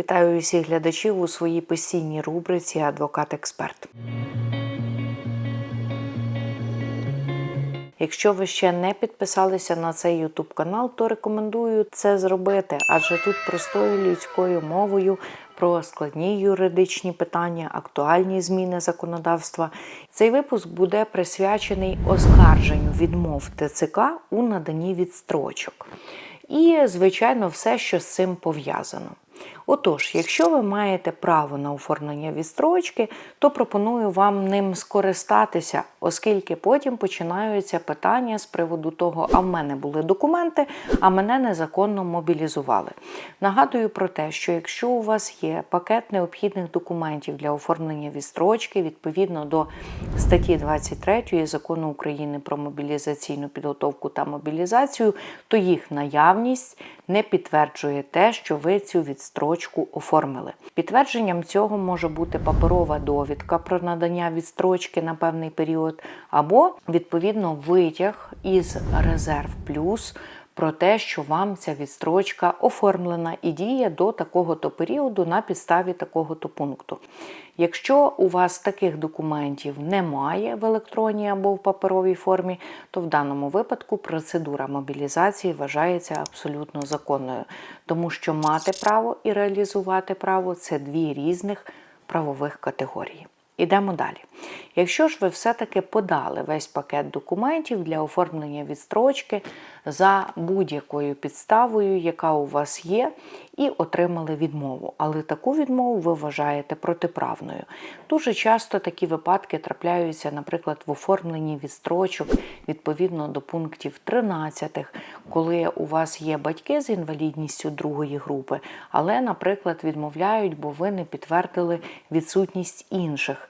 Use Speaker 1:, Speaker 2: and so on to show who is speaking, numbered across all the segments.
Speaker 1: Вітаю усіх глядачів у своїй постійній рубриці Адвокат-експерт. Якщо ви ще не підписалися на цей YouTube канал, то рекомендую це зробити, адже тут простою людською мовою про складні юридичні питання, актуальні зміни законодавства. Цей випуск буде присвячений оскарженню відмов ТЦК у наданні відстрочок. І, звичайно, все, що з цим пов'язано. Отож, якщо ви маєте право на оформлення відстрочки, то пропоную вам ним скористатися, оскільки потім починаються питання з приводу того, а в мене були документи, а мене незаконно мобілізували. Нагадую про те, що якщо у вас є пакет необхідних документів для оформлення відстрочки відповідно до статті 23 закону України про мобілізаційну підготовку та мобілізацію, то їх наявність не підтверджує те, що ви цю відстрочку оформили. Підтвердженням цього може бути паперова довідка про надання відстрочки на певний період, або відповідно витяг із резерв плюс. Про те, що вам ця відстрочка оформлена і діє до такого-то періоду на підставі такого-то пункту. Якщо у вас таких документів немає в електронній або в паперовій формі, то в даному випадку процедура мобілізації вважається абсолютно законною, тому що мати право і реалізувати право це дві різних правових категорії. Ідемо далі. Якщо ж ви все-таки подали весь пакет документів для оформлення відстрочки за будь-якою підставою, яка у вас є, і отримали відмову, але таку відмову ви вважаєте протиправною. Дуже часто такі випадки трапляються, наприклад, в оформленні відстрочок відповідно до пунктів 13, коли у вас є батьки з інвалідністю другої групи, але, наприклад, відмовляють, бо ви не підтвердили відсутність інших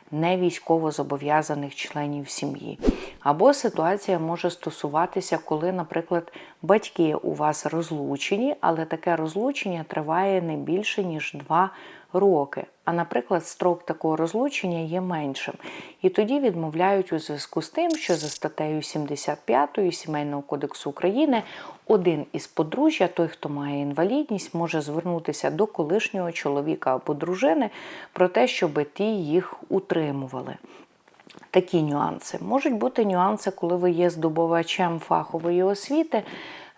Speaker 1: не військово зобов'язаних членів сім'ї. Або ситуація може стосуватися, коли, наприклад, батьки у вас розлучені, але таке розлучення триває не більше ніж 2 роки. А, наприклад, строк такого розлучення є меншим. І тоді відмовляють у зв'язку з тим, що за статтею 75 Сімейного кодексу України один із подружжя, той, хто має інвалідність, може звернутися до колишнього чоловіка або дружини про те, щоб ті їх утримували. Такі нюанси. Можуть бути нюанси, коли ви є здобувачем фахової освіти,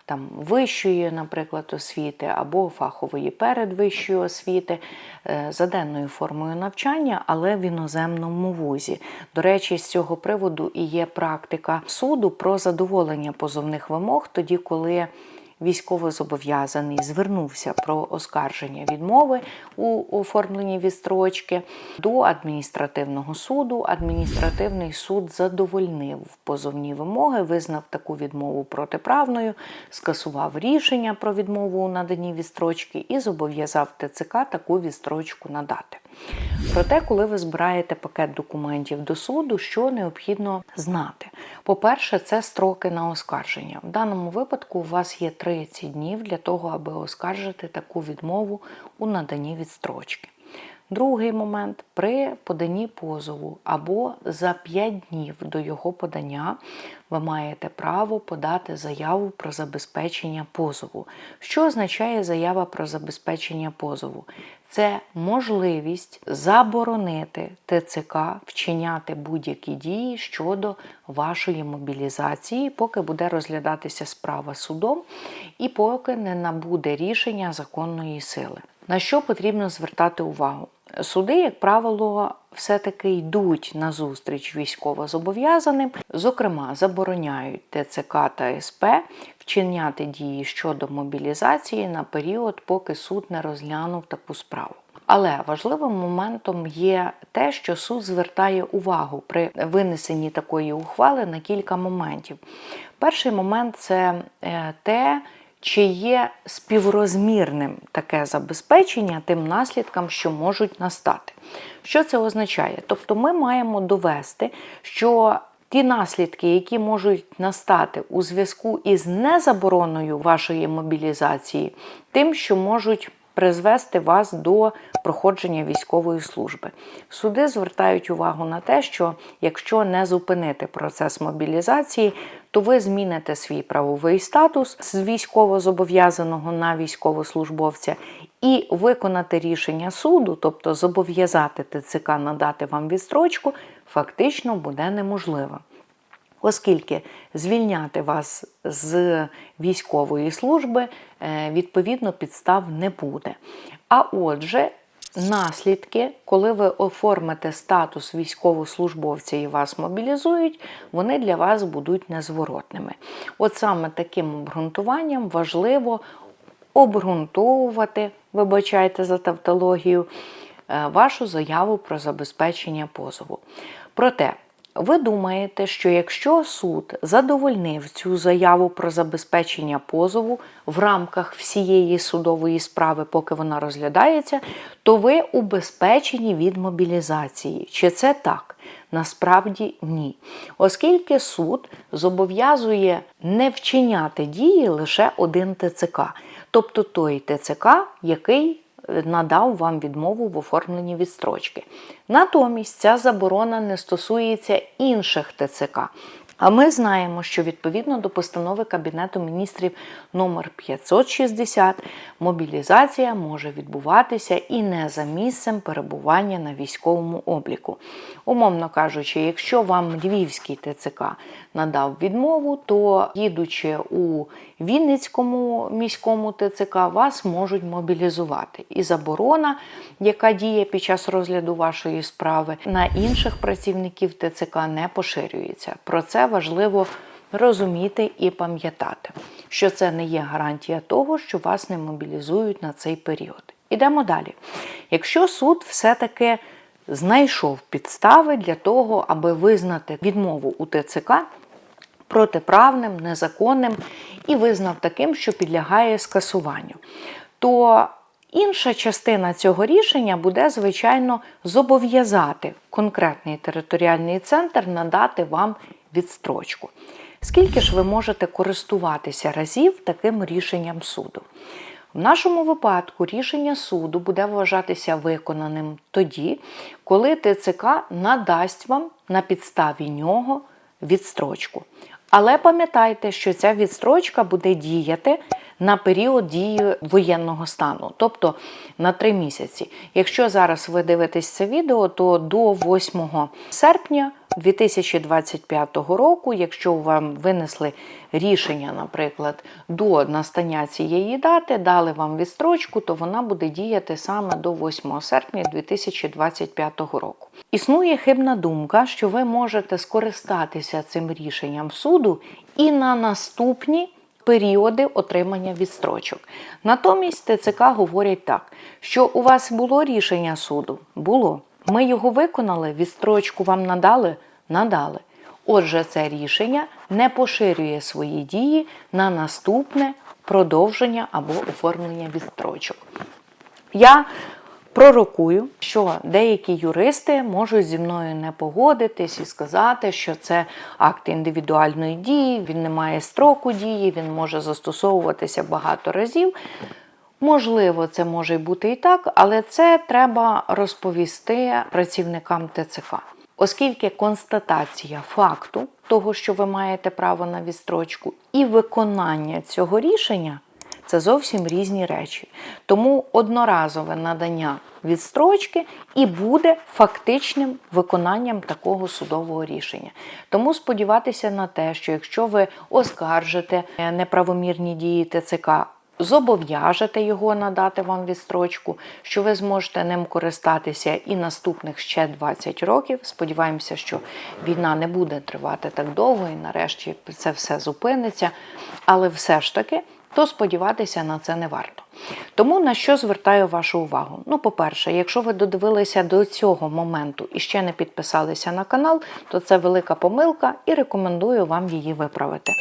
Speaker 1: там вищої, наприклад, освіти або фахової передвищої освіти е, за денною формою навчання, але в іноземному вузі. До речі, з цього приводу і є практика суду про задоволення позовних вимог, тоді коли військовозобов'язаний звернувся про оскарження відмови у оформленні відстрочки до адміністративного суду. Адміністративний суд задовольнив позовні вимоги, визнав таку відмову протиправною, скасував рішення про відмову у наданні відстрочки і зобов'язав ТЦК таку відстрочку надати. Проте, коли ви збираєте пакет документів до суду, що необхідно знати? По-перше, це строки на оскарження. В даному випадку у вас є 30 днів для того, аби оскаржити таку відмову у наданні відстрочки. Другий момент при поданні позову або за 5 днів до його подання ви маєте право подати заяву про забезпечення позову. Що означає заява про забезпечення позову? Це можливість заборонити ТЦК вчиняти будь-які дії щодо вашої мобілізації, поки буде розглядатися справа судом і поки не набуде рішення законної сили. На що потрібно звертати увагу? Суди, як правило, все-таки йдуть на зустріч військовозобов'язаним, зокрема, забороняють ТЦК та СП вчиняти дії щодо мобілізації на період, поки суд не розглянув таку справу. Але важливим моментом є те, що суд звертає увагу при винесенні такої ухвали на кілька моментів. Перший момент це е, те, чи є співрозмірним таке забезпечення тим наслідкам, що можуть настати. Що це означає? Тобто ми маємо довести, що ті наслідки, які можуть настати у зв'язку із незабороною вашої мобілізації, тим, що можуть призвести вас до проходження військової служби. Суди звертають увагу на те, що якщо не зупинити процес мобілізації, то ви зміните свій правовий статус з військовозобов'язаного на військовослужбовця І виконати рішення суду, тобто зобов'язати ТЦК надати вам відстрочку, фактично буде неможливо. Оскільки звільняти вас з військової служби е, відповідно підстав не буде. А отже, наслідки, коли ви оформите статус військовослужбовця і вас мобілізують, вони для вас будуть незворотними. От саме таким обґрунтуванням важливо обґрунтовувати, вибачайте за тавтологію, е, вашу заяву про забезпечення позову. Проте, ви думаєте, що якщо суд задовольнив цю заяву про забезпечення позову в рамках всієї судової справи, поки вона розглядається, то ви убезпечені від мобілізації. Чи це так? Насправді ні. Оскільки суд зобов'язує не вчиняти дії лише один ТЦК, тобто той ТЦК, який надав вам відмову в оформленні відстрочки. Натомість ця заборона не стосується інших ТЦК. А ми знаємо, що відповідно до постанови Кабінету міністрів номер 560 мобілізація може відбуватися і не за місцем перебування на військовому обліку. Умовно кажучи, якщо вам Львівський ТЦК надав відмову, то їдучи у Вінницькому міському ТЦК, вас можуть мобілізувати. І заборона, яка діє під час розгляду вашої справи, на інших працівників ТЦК не поширюється. Про це важливо розуміти і пам'ятати, що це не є гарантія того, що вас не мобілізують на цей період. Ідемо далі. Якщо суд все-таки знайшов підстави для того, аби визнати відмову у ТЦК протиправним, незаконним і визнав таким, що підлягає скасуванню, то інша частина цього рішення буде, звичайно, зобов'язати конкретний територіальний центр надати вам відстрочку. Скільки ж ви можете користуватися разів таким рішенням суду? В нашому випадку рішення суду буде вважатися виконаним тоді, коли ТЦК надасть вам на підставі нього відстрочку. Але пам'ятайте, що ця відстрочка буде діяти на період дії воєнного стану, тобто на три місяці. Якщо зараз ви дивитесь це відео, то до 8 серпня 2025 року, якщо вам винесли рішення, наприклад, до настання цієї дати, дали вам відстрочку, то вона буде діяти саме до 8 серпня 2025 року. Існує хибна думка, що ви можете скористатися цим рішенням суду і на наступні періоди отримання відстрочок. Натомість ТЦК говорять так, що у вас було рішення суду? Було. Ми його виконали, відстрочку вам надали? Надали. Отже, це рішення не поширює свої дії на наступне продовження або оформлення відстрочок. Я пророкую, що деякі юристи можуть зі мною не погодитись і сказати, що це акт індивідуальної дії, він не має строку дії, він може застосовуватися багато разів. Можливо, це може бути і так, але це треба розповісти працівникам ТЦК. Оскільки констатація факту того, що ви маєте право на відстрочку, і виконання цього рішення це зовсім різні речі. Тому одноразове надання відстрочки і буде фактичним виконанням такого судового рішення. Тому сподіватися на те, що якщо ви оскаржите неправомірні дії ТЦК, Зобов'яжете його надати вам відстрочку, що ви зможете ним користатися і наступних ще 20 років. Сподіваємося, що війна не буде тривати так довго і нарешті це все зупиниться. Але все ж таки, то сподіватися на це не варто. Тому на що звертаю вашу увагу? Ну, по-перше, якщо ви додивилися до цього моменту і ще не підписалися на канал, то це велика помилка і рекомендую вам її виправити.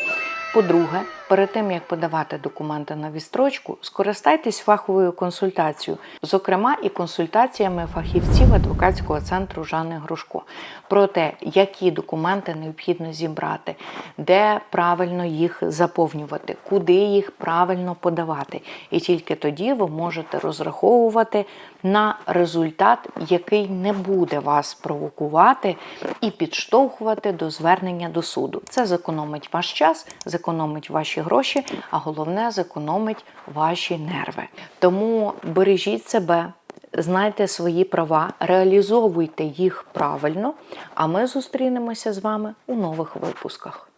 Speaker 1: По-друге, перед тим як подавати документи на відстрочку, скористайтесь фаховою консультацією, зокрема і консультаціями фахівців адвокатського центру Жанни Грушко, про те, які документи необхідно зібрати, де правильно їх заповнювати, куди їх правильно подавати. І тільки тоді ви можете розраховувати на результат, який не буде вас провокувати і підштовхувати до звернення до суду. Це зекономить ваш час, зекономить ваші гроші, а головне зекономить ваші нерви. Тому бережіть себе. Знайте свої права, реалізовуйте їх правильно, а ми зустрінемося з вами у нових випусках.